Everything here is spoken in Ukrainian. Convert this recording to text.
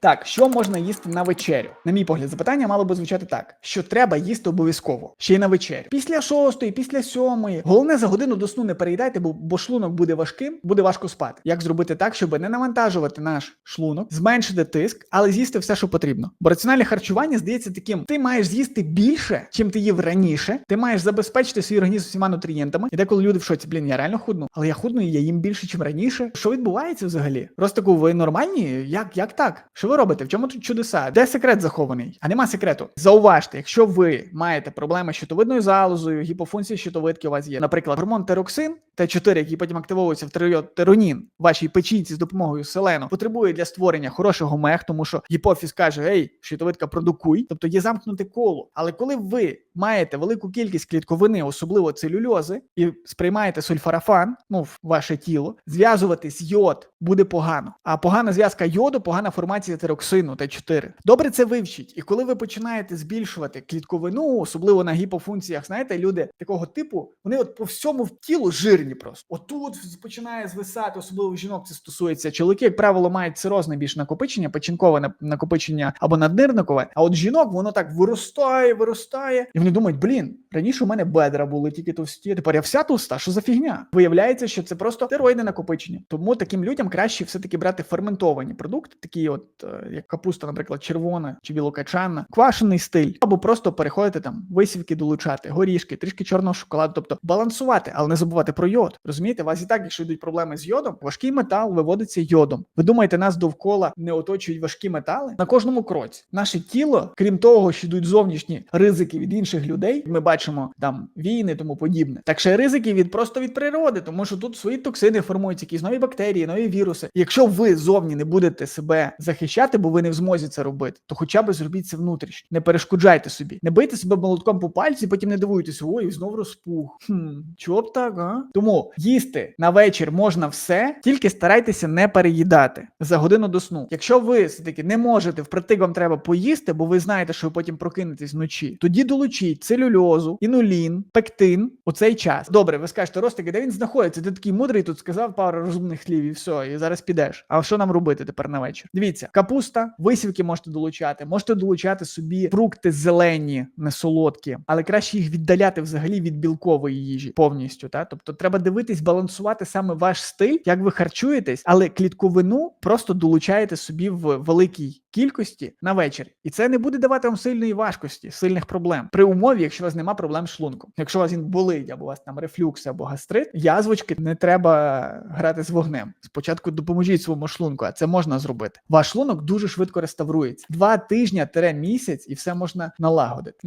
Так, що можна їсти на вечерю? На мій погляд, запитання мало би звучати так: що треба їсти обов'язково ще й на вечерю. Після шостої, після сьомої. Головне за годину до сну не переїдайте, бо, бо шлунок буде важким, буде важко спати. Як зробити так, щоб не навантажувати наш шлунок, зменшити тиск, але з'їсти все, що потрібно. Бо раціональне харчування здається таким: ти маєш з'їсти більше, чим ти їв раніше. Ти маєш забезпечити свій організм всіма нутрієнтами. І деколи люди в шоці, блін, я реально худну, але я худну і я їм більше, чим раніше. Що відбувається взагалі? Ростику, ви нормальні? Як, як так? Що ви робите? В чому тут чудеса? Де секрет захований? А нема секрету. Зауважте, якщо ви маєте проблеми з щитовидною залозою, гіпофункція щитовидки у вас є, наприклад, гормон тероксин, Т4, який потім активовується в тиреоїд теронін, вашій печінці з допомогою селену, потребує для створення хорошого мех, тому що гіпофіз каже: Ей, щитовидка, продукуй, тобто є замкнуте коло. Але коли ви маєте велику кількість клітковини, особливо целюльози, і сприймаєте сульфарафан, ну в ваше тіло, зв'язуватись йод буде погано. А погана зв'язка йоду, погана формація тероксину Т4. Добре це вивчіть. І коли ви починаєте збільшувати клітковину, особливо на гіпофункціях, знаєте, люди такого типу, вони от по всьому в тілу жирні просто. Отут починає звисати, особливо жінок це стосується. Чоловіки, як правило, мають цирозне більш накопичення, печінкове накопичення або наднирникове. А от жінок воно так виростає, виростає, і вони думають: блін, раніше у мене бедра були тільки товсті, тепер я вся товста. Що за фігня? Виявляється, що це просто стероїдне накопичення. Тому таким людям краще все-таки брати ферментовані продукти, такі, от е, як капуста, наприклад, червона чи білокачанна, квашений стиль, або просто переходити там висівки долучати, горішки, трішки чорного шоколаду, тобто балансувати, але не забувати про йод. Розумієте, у вас і так, якщо йдуть проблеми з йодом, важкий метал виводиться йодом. Ви думаєте, нас довкола не оточують важкі метали на кожному кроці. Наше тіло, крім того, що йдуть зовнішні ризики від інших людей, ми бачимо там війни, тому подібне. Так ще ризики від просто від природи, тому що тут свої токсини формуються, якісь нові бактерії, нові віруси. Якщо ви зовні не будете себе захищати, бо ви не в змозі це робити, то хоча б зробіть це внутрішньо. Не перешкоджайте собі, не бийте себе молотком по пальці, потім не дивуйтесь, ой, знов розпух. Хм, чого б так, а? Тому їсти на вечір можна все, тільки старайтеся не переїдати за годину до сну. Якщо ви все-таки не можете, впритик вам треба поїсти, бо ви знаєте, що ви потім прокинетесь вночі, тоді долучіть целюльозу, інулін, пектин у цей час. Добре, ви скажете, Ростики, де він знаходиться? Ти такий мудрий тут сказав пару розумних слів і все, і зараз підеш. А що нам робити тепер на вечір? Дивіться, капуста, висівки можете долучати, можете долучати собі фрукти зелені, не солодкі, але краще їх віддаляти взагалі від білкової їжі повністю. Та? Тобто треба дивитись, балансувати саме ваш стиль, як ви харчуєтесь, але клітковину просто долучаєте собі в великій кількості на вечір. І це не буде давати вам сильної важкості, сильних проблем. При умові, якщо у вас нема проблем з шлунком. Якщо у вас він болить, або у вас там рефлюкс або гастрит, язвочки не треба грати з вогнем. Спочатку допоможіть своєму шлунку, а це можна зробити. Ваш шлунок дуже швидко реставрується. Два тижня місяць, і все можна налагодити.